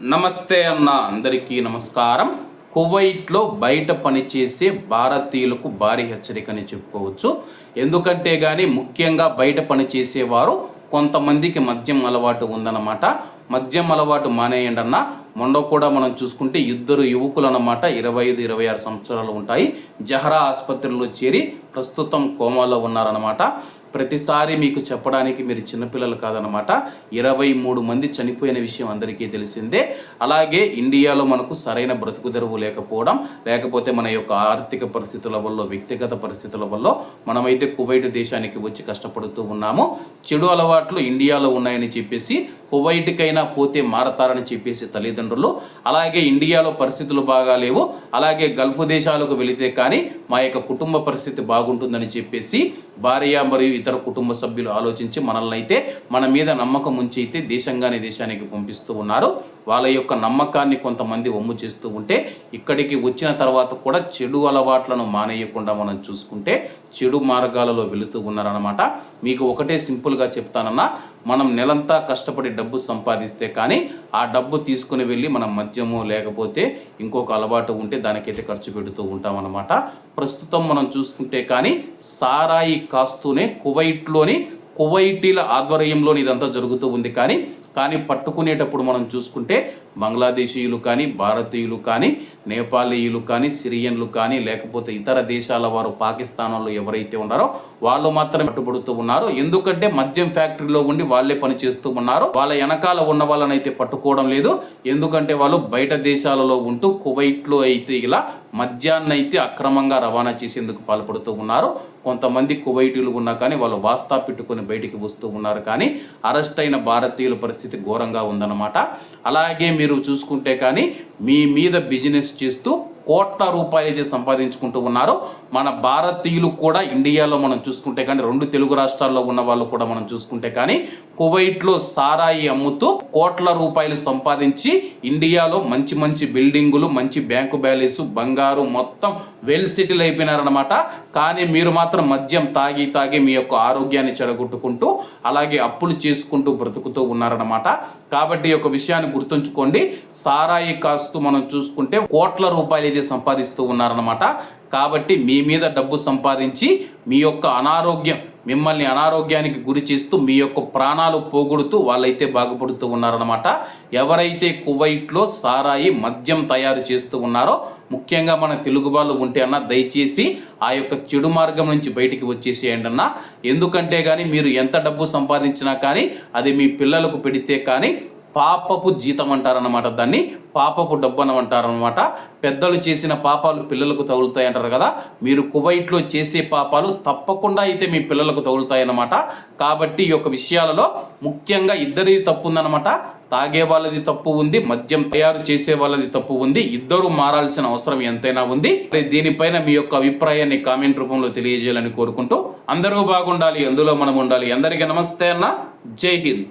నమస్తే అన్న అందరికీ నమస్కారం. కువైట్లో బయట పనిచేసే భారతీయులకు భారీ హెచ్చరికని చెప్పుకోవచ్చు. ఎందుకంటే కానీ ముఖ్యంగా బయట పనిచేసేవారు కొంతమందికి మద్యం అలవాటు ఉందన్నమాట. మద్యం అలవాటు మానేయండి అన్న మొన్న కూడా మనం చూసుకుంటే ఇద్దరు యువకులు అన్నమాట ఇరవై ఐదు ఇరవై ఆరు సంవత్సరాలు ఉంటాయి. జహరా ఆసుపత్రిలో చేరి ప్రస్తుతం కోమాలో ఉన్నారన్నమాట. ప్రతిసారి మీకు చెప్పడానికి మీరు చిన్నపిల్లలు కాదనమాట ఇరవై మూడు మంది చనిపోయిన విషయం అందరికీ తెలిసిందే. అలాగే ఇండియాలో మనకు సరైన బ్రతుకు తెరువు లేకపోవడం లేకపోతే మన యొక్క ఆర్థిక పరిస్థితుల వల్ల వ్యక్తిగత పరిస్థితుల వల్ల మనమైతే కువైట్ దేశానికి వచ్చి కష్టపడుతూ ఉన్నాము. చెడు అలవాట్లు ఇండియాలో ఉన్నాయని చెప్పేసి కువైట్కైనా పోతే మారతారని చెప్పేసి తల్లిదండ్రులు అలాగే ఇండియాలో పరిస్థితులు బాగా లేవు అలాగే గల్ఫ్ దేశాలకు వెళితే కానీ మా యొక్క కుటుంబ పరిస్థితి బాగుంటుందని చెప్పేసి భార్య మరియు ఇతర కుటుంబ సభ్యులు ఆలోచించి మనల్ని అయితే మన మీద నమ్మకం ఉంచి అయితే దేశంగానే దేశానికి పంపిస్తూ ఉన్నారు. వాళ్ళ యొక్క నమ్మకాన్ని కొంతమంది ఒమ్ము చేస్తూ ఉంటే ఇక్కడికి వచ్చిన తర్వాత కూడా చెడు అలవాట్లను మానేయకుండా మనం చూసుకుంటే చెడు మార్గాలలో వెళుతూ ఉన్నారనమాట మీకు ఒకటే సింపుల్గా చెప్తానన్నా మనం నెలంతా కష్టపడి డబ్బు సంపాదిస్తే కానీ ఆ డబ్బు తీసుకుని వెళ్ళి మనం మద్యము లేకపోతే ఇంకొక అలవాటు ఉంటే దానికైతే ఖర్చు పెడుతూ ఉంటామన్నమాట. ప్రస్తుతం మనం చూసుకుంటే కానీ సారాయి కాస్తూనే కువైట్లోని కువైటీల ఆధ్వర్యంలోని ఇదంతా జరుగుతూ ఉంది కానీ కానీ పట్టుకునేటప్పుడు మనం చూసుకుంటే బంగ్లాదేశీయులు కానీ భారతీయులు కానీ నేపాలీయులు కానీ సిరియన్లు కానీ లేకపోతే ఇతర దేశాల వారు పాకిస్తాన్ వాళ్ళు ఎవరైతే ఉన్నారో వాళ్ళు మాత్రమే పట్టుబడుతూ ఉన్నారు. ఎందుకంటే మద్యం ఫ్యాక్టరీలో ఉండి వాళ్ళే పని చేస్తూ ఉన్నారు. వాళ్ళ వెనకాల ఉన్న వాళ్ళని అయితే పట్టుకోవడం లేదు. ఎందుకంటే వాళ్ళు బయట దేశాలలో ఉంటూ కువైట్లో అయితే ఇలా మద్యాన్ని అయితే అక్రమంగా రవాణా చేసేందుకు పాల్పడుతూ ఉన్నారు. కొంతమంది కువైటీలు ఉన్నా కానీ వాళ్ళు వాస్తా పెట్టుకొని బయటికి వస్తూ ఉన్నారు కానీ అరెస్ట్ అయిన భారతీయుల పరిస్థితి ఘోరంగా ఉందన్నమాట. అలాగే మీరు చూసుకుంటే కానీ మీ మీద బిజినెస్ చేస్తూ కోట్ల రూపాయలు అయితే సంపాదించుకుంటూ ఉన్నారు మన భారతీయులు కూడా ఇండియాలో మనం చూసుకుంటే కానీ రెండు తెలుగు రాష్ట్రాల్లో ఉన్న వాళ్ళు కూడా మనం చూసుకుంటే కానీ కువైట్లో సారాయి అమ్ముతూ కోట్ల రూపాయలు సంపాదించి ఇండియాలో మంచి మంచి బిల్డింగులు మంచి బ్యాంకు బ్యాలెన్స్ బంగారు మొత్తం వెల్ సెటిల్ అయిపోయినారనమాట కానీ మీరు మాత్రం మద్యం తాగి తాగి మీ యొక్క ఆరోగ్యాన్ని చెడగొట్టుకుంటూ అలాగే అప్పులు చేసుకుంటూ బ్రతుకుతూ ఉన్నారనమాట కాబట్టి ఈ యొక్క విషయాన్ని గుర్తుంచుకోండి. సారాయి కాస్తూ మనం చూసుకుంటే కోట్ల రూపాయలు అయితే సంపాదిస్తూ ఉన్నారనమాట కాబట్టి మీ మీద డబ్బు సంపాదించి మీ యొక్క అనారోగ్యం మిమ్మల్ని అనారోగ్యానికి గురి చేస్తూ మీ యొక్క ప్రాణాలు పోగొడుతూ వాళ్ళైతే బాగుపడుతూ ఉన్నారనమాట ఎవరైతే కువైట్లో సారాయి మద్యం తయారు చేస్తూ ఉన్నారో ముఖ్యంగా మన తెలుగు వాళ్ళు ఉంటే అన్న దయచేసి ఆ యొక్క చెడు మార్గం నుంచి బయటికి వచ్చేసేయండి అన్న. ఎందుకంటే కానీ మీరు ఎంత డబ్బు సంపాదించినా కానీ అది మీ పిల్లలకు పెడితే కానీ పాపపు జీతం అంటారనమాట దాన్ని. పాపపు డబ్బు అని అంటారనమాట పెద్దలు చేసిన పాపాలు పిల్లలకు తగులుతాయి అంటారు కదా. మీరు కువైట్లో చేసే పాపాలు తప్పకుండా అయితే మీ పిల్లలకు తగులుతాయన్నమాట. కాబట్టి ఈ యొక్క విషయాలలో ముఖ్యంగా ఇద్దరిది తప్పు ఉందన్నమాట తాగే వాళ్ళది తప్పు ఉంది మద్యం తయారు చేసే వాళ్ళది తప్పు ఉంది ఇద్దరు మారాల్సిన అవసరం ఎంతైనా ఉంది. దీనిపైన మీ యొక్క అభిప్రాయాన్ని కామెంట్ రూపంలో తెలియజేయాలని కోరుకుంటూ అందరూ బాగుండాలి అందులో మనం ఉండాలి. అందరికీ నమస్తే అన్న. జై హింద్.